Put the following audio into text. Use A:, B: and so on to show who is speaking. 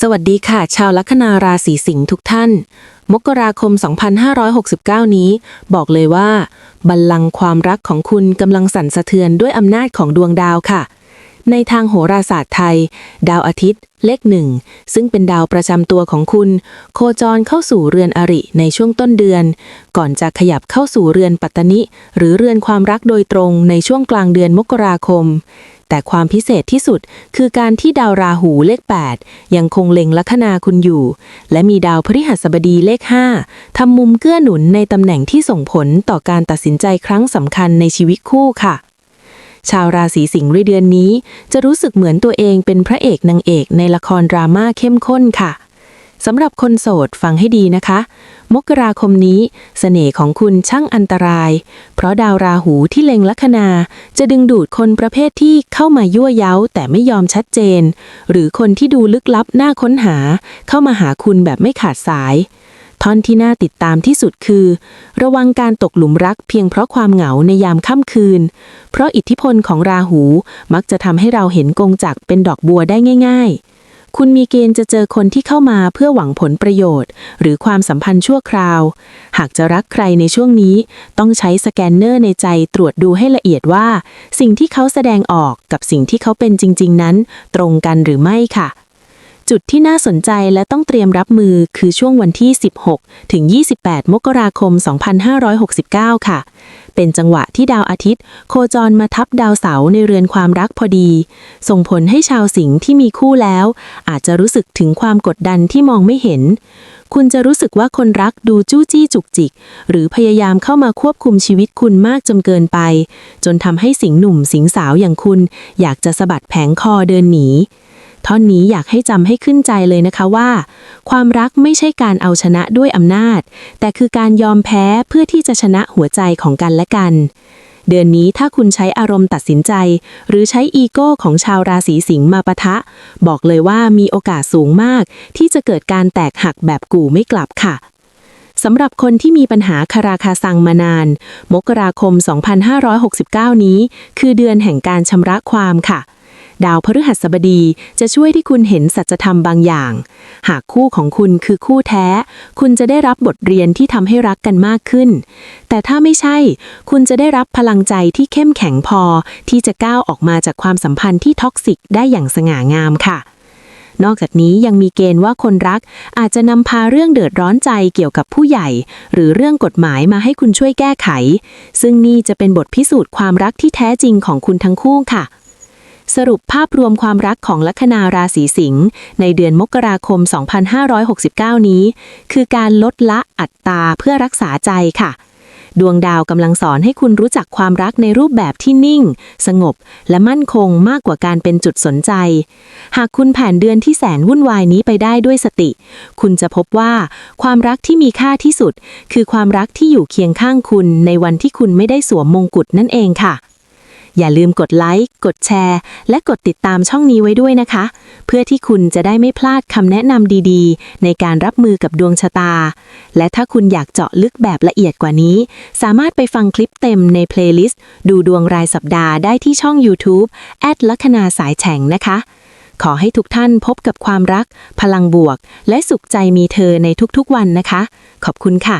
A: สวัสดีค่ะ ชาวลัคนาราศีสิงห์ทุกท่าน มกราคม 2569 นี้ บอกเลยว่า บัลลังก์ความรักของคุณกำลังสั่นสะเทือนด้วยอำนาจของดวงดาวค่ะ ในทางโหราศาสตร์ไทย ดาวอาทิตย์ เลขหนึ่ง ซึ่งเป็นดาวประจำตัวของคุณ โคจรเข้าสู่เรือนอริในช่วงต้นเดือน ก่อนจะขยับเข้าสู่เรือนปัตตนิ หรือเรือนความรักโดยตรงในช่วงกลางเดือนมกราคม แต่ความพิเศษที่สุดคือการที่ดาวราหูเลข 8 ยังคงเล็งลัคนาคุณอยู่ และมีดาวพฤหัสบดีเลข 5ทำมุมเกื้อหนุนในตำแหน่งที่ส่งผลต่อการตัดสินใจครั้งสำคัญในชีวิตคู่ค่ะชาวราศีสิงห์ในเดือนนี้ จะรู้สึกเหมือนตัวเองเป็นพระเอกนางเอกในละครดราม่าเข้มข้นค่ะ สำหรับคนโสดฟังให้ดีนะคะ มกราคมนี้เสน่ห์ของคุณช่างอันตราย เพราะดาวราหูที่เล็งลัคนา จะดึงดูดคนประเภทที่เข้ามายั่วเย้าแต่ไม่ยอมชัดเจน หรือคนที่ดูลึกลับน่าค้นหา เข้ามาหาคุณแบบไม่ขาดสายท่อนที่น่าติดตามที่สุดคือ ระวังการตกหลุมรักเพียงเพราะความเหงาในยามค่ำคืน เพราะอิทธิพลของราหูมักจะทำให้เราเห็นกงจักเป็นดอกบัวได้ง่าย ๆ คุณมีเกณฑ์จะเจอคนที่เข้ามาเพื่อหวังผลประโยชน์ หรือความสัมพันธ์ชั่วคราว หากจะรักใครในช่วงนี้ ต้องใช้สแกนเนอร์ในใจตรวจดูให้ละเอียดว่า สิ่งที่เขาแสดงออกกับสิ่งที่เขาเป็นจริง ๆ นั้น ตรงกันหรือไม่ค่ะ จุดที่น่าสนใจและต้องเตรียมรับมือคือช่วงวันที่ 16 ถึง 28 มกราคม 2569 ค่ะ เป็นจังหวะที่ดาวอาทิตย์ โคจรมาทับดาวเสาร์ในเรือนความรักพอดี ส่งผลให้ชาวสิงห์ที่มีคู่แล้ว อาจจะรู้สึกถึงความกดดันที่มองไม่เห็น คุณจะรู้สึกว่าคนรักดูจู้จี้จุกจิก หรือพยายามเข้ามาควบคุมชีวิตคุณมากจนเกินไป จนทำให้สิงห์หนุ่มสิงห์สาวอย่างคุณ อยากจะสะบัดแผงคอเดินหนี ท่อนนี้อยากให้จำให้ขึ้นใจเลยนะคะว่า ความรักไม่ใช่การเอาชนะด้วยอำนาจ แต่คือการยอมแพ้เพื่อที่จะชนะหัวใจของกันและกัน เดือนนี้ถ้าคุณใช้อารมณ์ตัดสินใจ หรือใช้อีโก้ของชาวราศีสิงห์มาปะทะ บอกเลยว่ามีโอกาสสูงมาก ที่จะเกิดการแตกหักแบบกู่ไม่กลับค่ะสำหรับคนที่มีปัญหาคาราคาซังมานาน มกราคม 2569 นี้ คือเดือนแห่งการชำระความค่ะ ดาวพฤหัสบดีจะช่วยที่คุณเห็นสัจธรรมบางอย่าง หากคู่ของคุณคือคู่แท้ คุณจะได้รับบทเรียนที่ทำให้รักกันมากขึ้น แต่ถ้าไม่ใช่ คุณจะได้รับพลังใจที่เข้มแข็งพอ ที่จะก้าวออกมาจากความสัมพันธ์ที่ท็อกซิกได้อย่างสง่างามค่ะนอกจากนี้ยังมีเกณฑ์ว่าคนรักอาจจะนำพาเรื่องเดือดร้อนใจเกี่ยวกับผู้ใหญ่ หรือเรื่องกฎหมายมาให้คุณช่วยแก้ไข ซึ่งนี่จะเป็นบทพิสูจน์ความรักที่แท้จริงของคุณทั้งคู่ค่ะ สรุปภาพรวมความรักของลัคนาราศีสิงห์ในเดือนมกราคม 2569 นี้ คือการลดละอัตตาเพื่อรักษาใจค่ะ ดวงดาวกำลังสอนให้คุณรู้จักความรักในรูปแบบที่นิ่ง สงบ และมั่นคงมากกว่าการเป็นจุดสนใจ หากคุณผ่านเดือนที่แสนวุ่นวายนี้ไปได้ด้วยสติ คุณจะพบว่า ความรักที่มีค่าที่สุด คือความรักที่อยู่เคียงข้างคุณในวันที่คุณไม่ได้สวมมงกุฎนั่นเองค่ะ อย่าลืมกดไลค์ กดแชร์ และกดติดตามช่องนี้ไว้ด้วยนะคะ เพื่อที่คุณจะได้ไม่พลาดคำแนะนำดีๆ ในการรับมือกับดวงชะตา และถ้าคุณอยากเจาะลึกแบบละเอียดกว่านี้ สามารถไปฟังคลิปเต็มในเพลย์ลิสต์ดูดวงรายสัปดาห์ได้ที่ช่อง YouTube แอดลัคนาสายแฉ่งนะคะขอให้ทุกท่านพบกับความรัก พลังบวก และสุขใจมีเธอในทุกๆวันนะคะ ขอบคุณค่ะ